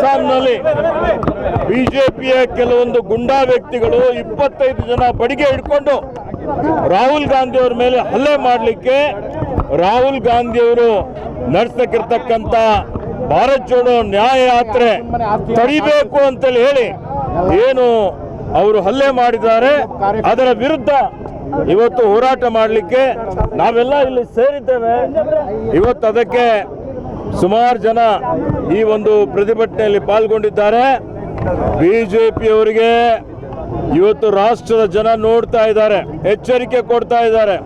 ಅಸ್ಸಾಂನಲ್ಲಿ ಬಿಜೆಪಿಯ ಕೆಲವೊಂದು ಗುಂಡಾ ವ್ಯಕ್ತಿಗಳು ಇಪ್ಪತ್ತೈದು ಜನ ಬಡಿಗೆ ಹಿಡ್ಕೊಂಡು ರಾಹುಲ್ ಗಾಂಧಿ ಅವರ ಮೇಲೆ ಹಲ್ಲೆ ಮಾಡಲಿಕ್ಕೆ ರಾಹುಲ್ ಗಾಂಧಿ ಅವರು ನಡೆಸಕ್ಕಿರ್ತಕ್ಕಂಥ ಭಾರತ್ ಜೋಡೋ ನ್ಯಾಯ ಯಾತ್ರೆ ತಡಿಬೇಕು ಅಂತೇಳಿ ಹೇಳಿ ಏನು ಅವರು ಹಲ್ಲೆ ಮಾಡಿದ್ದಾರೆ, ಅದರ ವಿರುದ್ಧ ಇವತ್ತು ಹೋರಾಟ ಮಾಡಲಿಕ್ಕೆ ನಾವೆಲ್ಲ ಇಲ್ಲಿ ಸೇರಿದ್ದೇವೆ. ಇವತ್ತು ಅದಕ್ಕೆ ಸುಮಾರು ಜನ ಈ ಒಂದು ಪ್ರತಿಭಟನೆಯಲ್ಲಿ ಪಾಲ್ಗೊಂಡಿದ್ದಾರೆ. ಬಿಜೆಪಿಯವರಿಗೆ ಇವತ್ತು ರಾಷ್ಟ್ರದ ಜನ ನೋಡ್ತಾ ಇದ್ದಾರೆ, ಎಚ್ಚರಿಕೆ ಕೊಡ್ತಾ ಇದ್ದಾರೆ.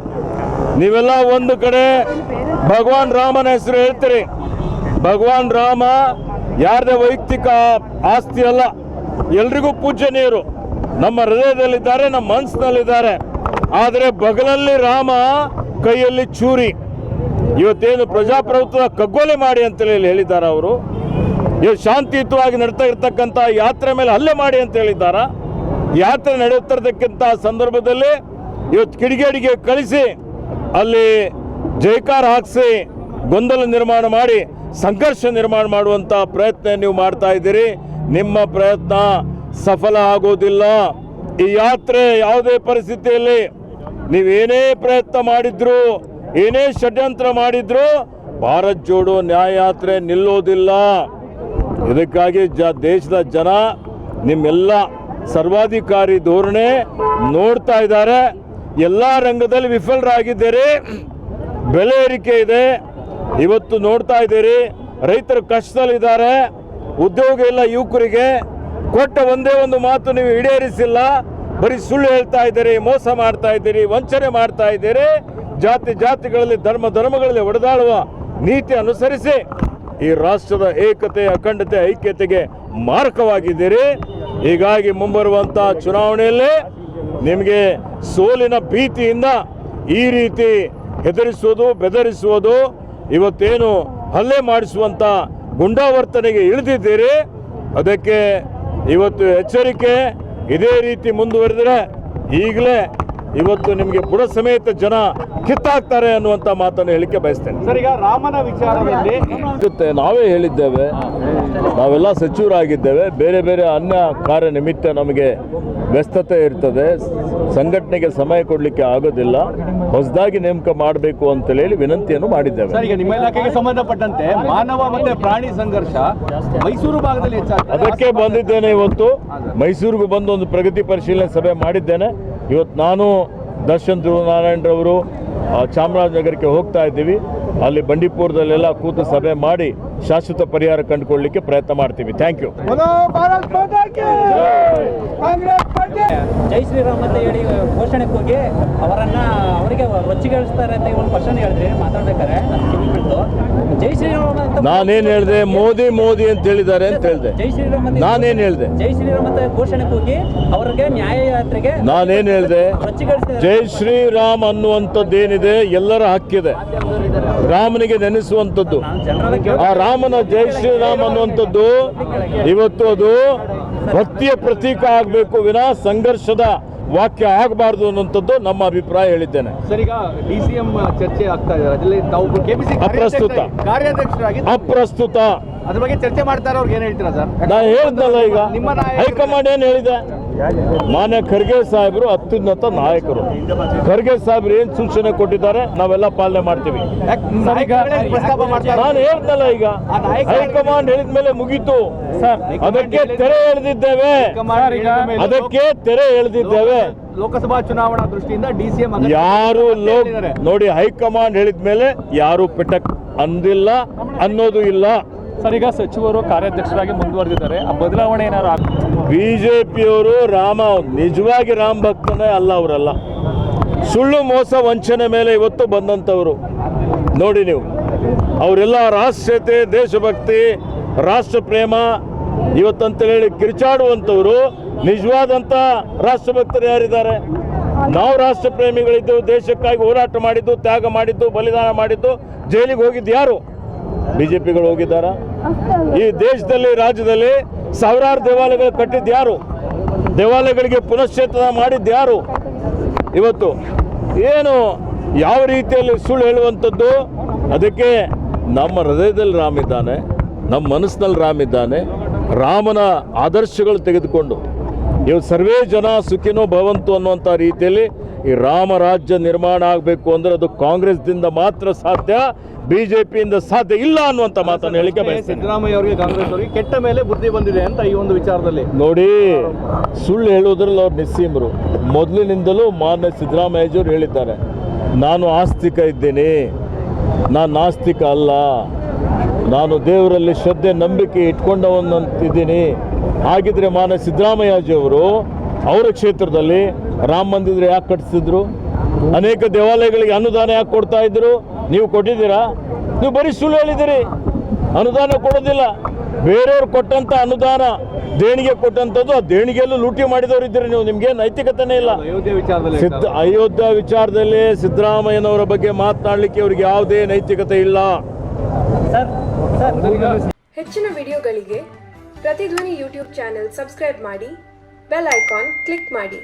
ನೀವೆಲ್ಲ ಒಂದು ಕಡೆ ಭಗವಾನ್ ರಾಮನ ಹೆಸರು ಹೇಳ್ತೀರಿ. ಭಗವಾನ್ ರಾಮ ಯಾರದೇ ವೈಯಕ್ತಿಕ ಆಸ್ತಿ ಅಲ್ಲ, ಎಲ್ರಿಗೂ ಪೂಜನೀಯರು ನಮ್ಮ ಹೃದಯದಲ್ಲಿದ್ದಾರೆ, ನಮ್ಮ ಮನಸ್ಸಿನಲ್ಲಿದ್ದಾರೆ. ಆದರೆ ಬಗಲಲ್ಲಿ ರಾಮ ಕೈಯಲ್ಲಿ ಚೂರಿ. ಇವತ್ತೇನು ಪ್ರಜಾಪ್ರಭುತ್ವ ಕಗ್ಗೊಲೆ ಮಾಡಿ ಅಂತೇಳಿ ಹೇಳಿದ್ದಾರೆ ಅವರು. ಇವತ್ತು ಶಾಂತಿಯುತವಾಗಿ ನಡ್ತಾ ಇರ್ತಕ್ಕಂಥ ಯಾತ್ರೆ ಮೇಲೆ ಹಲ್ಲೆ ಮಾಡಿ ಅಂತ ಹೇಳಿದ್ದಾರೆ? ಯಾತ್ರೆ ನಡೆಯುತ್ತಿರತಕ್ಕಂಥ ಸಂದರ್ಭದಲ್ಲಿ ಇವತ್ತು ಕಿಡಿಗೇಡಿಗೆ ಕಳಿಸಿ, ಅಲ್ಲಿ ಜೈಕಾರ ಹಾಕಿಸಿ, ಗೊಂದಲ ನಿರ್ಮಾಣ ಮಾಡಿ, ಸಂಘರ್ಷ ನಿರ್ಮಾಣ ಮಾಡುವಂಥ ಪ್ರಯತ್ನ ನೀವು ಮಾಡ್ತಾ ಇದ್ದೀರಿ. ನಿಮ್ಮ ಪ್ರಯತ್ನ ಸಫಲ ಆಗೋದಿಲ್ಲ. ಈ ಯಾತ್ರೆ ಯಾವುದೇ ಪರಿಸ್ಥಿತಿಯಲ್ಲಿ ನೀವೇನೇ ಪ್ರಯತ್ನ ಮಾಡಿದ್ರು ಏನೇ ಷಡ್ಯಂತ್ರ ಮಾಡಿದ್ರು ಭಾರತ್ ಜೋಡೋ ನ್ಯಾಯಯಾತ್ರೆ ನಿಲ್ಲೋದಿಲ್ಲ. ಇದಕ್ಕಾಗಿ ಜ ದೇಶದ ಜನ ನಿಮ್ಮೆಲ್ಲ ಸರ್ವಾಧಿಕಾರಿ ಧೋರಣೆ ನೋಡ್ತಾ ಇದ್ದಾರೆ. ಎಲ್ಲ ರಂಗದಲ್ಲಿ ವಿಫಲರಾಗಿದ್ದೀರಿ. ಬೆಲೆ ಏರಿಕೆ ಇದೆ. ಇವತ್ತು ನೋಡ್ತಾ ಇದ್ದೀರಿ. ರೈತರು ಕಷ್ಟದಲ್ಲಿದ್ದಾರೆ. ಉದ್ಯೋಗ ಇಲ್ಲ ಯುವಕರಿಗೆ. ಕೊಟ್ಟ ಒಂದೇ ಒಂದು ಮಾತು ನೀವು ಈಡೇರಿಸಿಲ್ಲ. ಬರೀ ಸುಳ್ಳು ಹೇಳ್ತಾ ಇದ್ದೀರಿ, ಮೋಸ ಮಾಡ್ತಾ ಇದ್ದೀರಿ, ವಂಚನೆ ಮಾಡ್ತಾ ಇದ್ದೀರಿ. ಜಾತಿ ಜಾತಿಗಳಲ್ಲಿ ಧರ್ಮ ಧರ್ಮಗಳಲ್ಲಿ ಒಡೆದಾಡುವ ನೀತಿ ಅನುಸರಿಸಿ ಈ ರಾಷ್ಟ್ರದ ಏಕತೆ ಅಖಂಡತೆ ಐಕ್ಯತೆಗೆ ಮಾರಕವಾಗಿದ್ದೀರಿ. ಹೀಗಾಗಿ ಮುಂಬರುವಂತಹ ಚುನಾವಣೆಯಲ್ಲಿ ನಿಮಗೆ ಸೋಲಿನ ಭೀತಿಯಿಂದ ಈ ರೀತಿ ಹೆದರಿಸುವುದು, ಬೆದರಿಸುವುದು, ಇವತ್ತೇನು ಹಲ್ಲೆ ಮಾಡಿಸುವಂಥ ಗುಂಡಾವರ್ತನೆಗೆ ಇಳಿದಿದ್ದೀರಿ. ಅದಕ್ಕೆ ಇವತ್ತು ಎಚ್ಚರಿಕೆ, ಇದೇ ರೀತಿ ಮುಂದುವರೆದರೆ ಈಗಲೇ ಇವತ್ತು ನಿಮಗೆ ಬುಡ ಸಮೇತ ಜನ ಕಿತ್ತಾಕ್ತಾರೆ ಅನ್ನುವಂಥ ಮಾತನ್ನು ಹೇಳಿಕೆ ಬಯಸ್ತೇನೆ. ಸರ್ ಈಗ ರಾಮನ ವಿಚಾರದಲ್ಲಿ ನಾವೇ ಹೇಳಿದ್ದೇವೆ. ನಾವೆಲ್ಲ ಸಚಿವರಾಗಿದ್ದೇವೆ. ಬೇರೆ ಬೇರೆ ಅನ್ಯ ಕಾರ್ಯ ನಿಮಿತ್ತ ನಮಗೆ ವ್ಯಸ್ತತೆ ಇರ್ತದೆ. ಸಂಘಟನೆಗೆ ಸಮಯ ಕೊಡಲಿಕ್ಕೆ ಆಗೋದಿಲ್ಲ. ಹೊಸದಾಗಿ ನೇಮಕ ಮಾಡಬೇಕು ಅಂತ ಹೇಳಿ ವಿನಂತಿಯನ್ನು ಮಾಡಿದ್ದೇವೆ. ಸರ್ ಈಗ ನಿಮ್ಮ ಇಲಾಖೆಗೆ ಸಂಬಂಧಪಟ್ಟಂತೆ ಮಾನವ ಮತ್ತೆ ಪ್ರಾಣಿ ಸಂಘರ್ಷ ಮೈಸೂರು ಭಾಗದಲ್ಲಿ ಅದಕ್ಕೆ ಬಂದಿದ್ದೇನೆ ಇವತ್ತು. ಮೈಸೂರಿಗೆ ಬಂದು ಒಂದು ಪ್ರಗತಿ ಪರಿಶೀಲನೆ ಸಭೆ ಮಾಡಿದ್ದೇನೆ. ಇವತ್ತು ನಾನು ದರ್ಶನ್ ಧ್ರುವನಾರಾಯಣರವರು ಚಾಮರಾಜನಗರಕ್ಕೆ ಹೋಗ್ತಾ ಇದ್ದೀವಿ. ಅಲ್ಲಿ ಬಂಡೀಪುರದಲ್ಲೆಲ್ಲ ಕೂತು ಸಭೆ ಮಾಡಿ ಶಾಶ್ವತ ಪರಿಹಾರ ಕಂಡುಕೊಳ್ಳಲಿಕ್ಕೆ ಪ್ರಯತ್ನ ಮಾಡ್ತೀವಿ. ಥ್ಯಾಂಕ್ ಯು ಜೈ ಶ್ರೀರಾಮ್ ಅಂತ ಹೇಳಿ ಘೋಷಣೆ ಕೂಗಿ ಅವರನ್ನ ಅವರಿಗೆ ರೊಚ್ಚಿಗೇಳಿಸ್ತಾರೆ ಅಂತ ಒಂದು ಕ್ವಶನ್ ಹೇಳಿದ್ರಿ ಮಾತಾಡ್ಬೇಕಾರೆ ಜೈ ಶ್ರೀರಾಮ್ ಅಂತ ನಾನೇನು ಹೇಳಿದೆ? ಮೋದಿ ಮೋದಿ ಅಂತ ಹೇಳಿದ್ದಾರೆ ಅಂತ ಹೇಳಿದೆ. ಜೈ ಶ್ರೀರಾಮ್ ಅಂತ ನಾನೇನು ಹೇಳಿದೆ? ಜೈ ಶ್ರೀರಾಮ್ ಅಂತ ಘೋಷಣೆ ಕೂಗಿ ಅವರಿಗೆ ನ್ಯಾಯ ಯಾತ್ರೆಗೆ ನಾನೇನು ಹೇಳಿದೆ? ಜೈ ಶ್ರೀರಾಮ್ ಅನ್ನುವಂಥದ್ದೇನಿದೆ ಎಲ್ಲರ ಹಕ್ಕಿದೆ. ರಾಮನಿಗೆ ನೆನೆಸುವಂಥದ್ದು. ನಾನು ಆ ರಾಮನ ಜೈ ಶ್ರೀರಾಮ್ ಅನ್ನುವಂಥದ್ದು ಇವತ್ತು ಅದು ಭಕ್ತಿಯ ಪ್ರತೀಕ ಆಗಬೇಕು ವಿನಾ ಸಂಘರ್ಷದ ವಾಕ್ಯ ಆಗಬಾರ್ದು ಅನ್ನುವಂಥದ್ದು ನಮ್ಮ ಅಭಿಪ್ರಾಯ ಹೇಳಿದ್ದೇನೆ. ಸರ್ ಈಗ ಡಿ ಸಿ ಎಂ ಚರ್ಚೆ ಆಗ್ತಾ ಇದೆ. ಅಪ್ರಸ್ತುತ. ಅಪ್ರಸ್ತುತ. ಅದ್ರ ಬಗ್ಗೆ ಚರ್ಚೆ ಮಾಡ್ತಾರೆ ಅವ್ರಿಗೆ ಏನ್ ಹೇಳ್ತೀರಾ ಸರ್? ನಾನು ಹೇಳ್ದಲ್ಲ ಈಗ. ಹೈಕಮಾಂಡ್ ಏನು ಹೇಳಿದೆ? ಮಾನ್ಯ ಖರ್ಗೆ ಸಾಹೇಬರು ಅತ್ಯುನ್ನತ ನಾಯಕರು. ಖರ್ಗೆ ಸಾಹೇಬರು ಏನು ಸೂಚನೆ ಕೊಟ್ಟಿದ್ದಾರೆ ನಾವೆಲ್ಲ ಪಾಲನೆ ಮಾಡ್ತೀವಿ. ನಾನು ಹೇಳ್ತಲ್ಲ ಈಗ ಹೈಕಮಾಂಡ್ ಹೇಳಿದ ಮೇಲೆ ಮುಗೀತು. ಅದಕ್ಕೆ ತೆರೆ ಎಳೆದಿದ್ದೇವೆ. ಅದಕ್ಕೆ ತೆರೆ ಎಳೆದಿದ್ದೇವೆ. ಲೋಕಸಭಾ ಚುನಾವಣಾ ದೃಷ್ಟಿಯಿಂದ ಡಿ ಸಿ ಎಂ ಯಾರು ಲೋಕ ನೋಡಿ ಹೈಕಮಾಂಡ್ ಹೇಳಿದ ಮೇಲೆ ಯಾರು ಪಿಟಕ್ ಅಂದಿಲ್ಲ ಅನ್ನೋದು ಇಲ್ಲ. ಸರ್, ಈಗ ಸಚಿವರು ಕಾರ್ಯಾಧ್ಯಕ್ಷರಾಗಿ ಮುಂದುವರೆದಿದ್ದಾರೆ. ಆ ಬದಲಾವಣೆ ಏನಾದ್ರು ಜೆ ಪಿಯವರು ರಾಮ, ನಿಜವಾಗಿ ರಾಮ ಭಕ್ತನೇ ಅಲ್ಲ ಅವರಲ್ಲ. ಸುಳ್ಳು ಮೋಸ ವಂಚನೆ ಮೇಲೆ ಇವತ್ತು ಬಂದಂಥವರು. ನೋಡಿ ನೀವು. ಅವರೆಲ್ಲ ರಾಷ್ಟ್ರೀಯತೆ ದೇಶಭಕ್ತಿ, ರಾಷ್ಟ್ರ ಪ್ರೇಮ ಇವತ್ತಂತ ಹೇಳಿ ಕಿರಿಚಾಡುವಂಥವರು ನಿಜವಾದಂಥ ರಾಷ್ಟ್ರಭಕ್ತರು ಯಾರಿದ್ದಾರೆ? ನಾವು ರಾಷ್ಟ್ರ ಪ್ರೇಮಿಗಳಿದ್ದು ದೇಶಕ್ಕಾಗಿ ಹೋರಾಟ ಮಾಡಿದ್ದು, ತ್ಯಾಗ ಮಾಡಿದ್ದು, ಬಲಿದಾನ ಮಾಡಿದ್ದು, ಜೈಲಿಗೆ ಹೋಗಿದ್ದು ಯಾರು? ಬಿಜೆಪಿಗಳು ಹೋಗಿದ್ದಾರಾ? ಈ ದೇಶದಲ್ಲಿ, ರಾಜ್ಯದಲ್ಲಿ ಸಾವಿರಾರು ದೇವಾಲಯಗಳು ಕಟ್ಟಿದ್ದು ಯಾರು? ದೇವಾಲಯಗಳಿಗೆ ಪುನಶ್ಚೇತನ ಮಾಡಿದ್ದು ಯಾರು? ಇವತ್ತು ಏನು ಯಾವ ರೀತಿಯಲ್ಲಿ ಸುಳ್ಳು ಹೇಳುವಂಥದ್ದು? ಅದಕ್ಕೆ ನಮ್ಮ ಹೃದಯದಲ್ಲಿ ರಾಮ್ ಇದ್ದಾನೆ, ನಮ್ಮ ಮನಸ್ಸಿನಲ್ಲಿ ರಾಮ್ ಇದ್ದಾನೆ, ರಾಮನ ಆದರ್ಶಗಳು ತೆಗೆದುಕೊಂಡು. ಇವತ್ತು ಸರ್ವೇ ಜನ ಸುಖಿನೋ ಭವಂತು ಅನ್ನುವಂಥ ರೀತಿಯಲ್ಲಿ ಈ ರಾಮರಾಜ್ಯ ನಿರ್ಮಾಣ ಆಗಬೇಕು ಅಂದರೆ ಅದು ಕಾಂಗ್ರೆಸ್ದಿಂದ ಮಾತ್ರ ಸಾಧ್ಯ ಬಿ ಜೆ ಪಿಯಿಂದ ಸಾಧ್ಯ ಇಲ್ಲ ಅನ್ನುವಂಥ ಮಾತನ್ನು ಹೇಳಿಕೆ ಬಯಸ್ತೀನಿ. ಸಿದ್ದರಾಮಯ್ಯ ಅವರಿಗೆ ಕಾಂಗ್ರೆಸ್ ಅವರಿಗೆ ಕೆಟ್ಟ ಮೇಲೆ ಬುದ್ಧಿ ಬಂದಿದೆ ಅಂತ ಈ ಒಂದು ವಿಚಾರದಲ್ಲಿ. ನೋಡಿ ಸುಳ್ಳು ಹೇಳುವುದ್ರಲ್ಲಿ ಅವ್ರು ನಿಸ್ಸೀಮರು. ಮೊದಲಿನಿಂದಲೂ ಮಾನ್ಯ ಸಿದ್ದರಾಮಯ್ಯಜಿಯವರು ಹೇಳಿದ್ದಾರೆ ನಾನು ಆಸ್ತಿಕ ಇದ್ದೀನಿ ನಾನು ನಾಸ್ತಿಕ ಅಲ್ಲ ನಾನು ದೇವರಲ್ಲಿ ಶ್ರದ್ಧೆ ನಂಬಿಕೆ ಇಟ್ಕೊಂಡವನ್ನಂತಿದ್ದೀನಿ ಹಾಗಿದ್ರೆ ಮಾನ್ಯ ಸಿದ್ದರಾಮಯ್ಯಜಿಯವರು ಅವರ ಕ್ಷೇತ್ರದಲ್ಲಿ ರಾಮ ಮಂದಿರ ಯಾಕೆ ಕಟ್ಟಿಸಿದ್ರು? ಅನೇಕ ದೇವಾಲಯಗಳಿಗೆ ಅನುದಾನ ಯಾಕೆ ಕೊಡ್ತಾ ಇದ್ರು? ನೀವು ಕೊಟ್ಟಿದ್ದೀರಾ? ನೀವು ಬರೀ ಸುಳ್ಳು ಹೇಳಿದ್ದೀರಿ. ಅನುದಾನ ಕೊಡೋದಿಲ್ಲ. ಬೇರೆಯವ್ರು ಕೊಟ್ಟಂತ ಅನುದಾನ ದೇಣಿಗೆ ಕೊಟ್ಟಂಥದ್ದು ಆ ದೇಣಿಗೆಯಲ್ಲೂ ಲೂಟಿ ಮಾಡಿದವರು ಇದ್ದೀರಿ ನೀವು. ನಿಮ್ಗೆ ನೈತಿಕತೆನೇ ಇಲ್ಲ. ಅಯೋಧ್ಯೆ ವಿಚಾರದಲ್ಲಿ ಸಿದ್ದ ಅಯೋಧ್ಯ ವಿಚಾರದಲ್ಲಿ ಸಿದ್ದರಾಮಯ್ಯನವರ ಬಗ್ಗೆ ಮಾತನಾಡಲಿಕ್ಕೆ ಅವ್ರಿಗೆ ಯಾವುದೇ ನೈತಿಕತೆ ಇಲ್ಲ. ಹೆಚ್ಚಿನ ವಿಡಿಯೋಗಳಿಗೆ ಪ್ರತಿಧ್ವನಿ ಯೂಟ್ಯೂಬ್ ಚಾನೆಲ್ ಸಬ್ಸ್ಕ್ರೈಬ್ ಮಾಡಿ ಬೆಲ್ ಐಕಾನ್ ಕ್ಲಿಕ್ ಮಾಡಿ.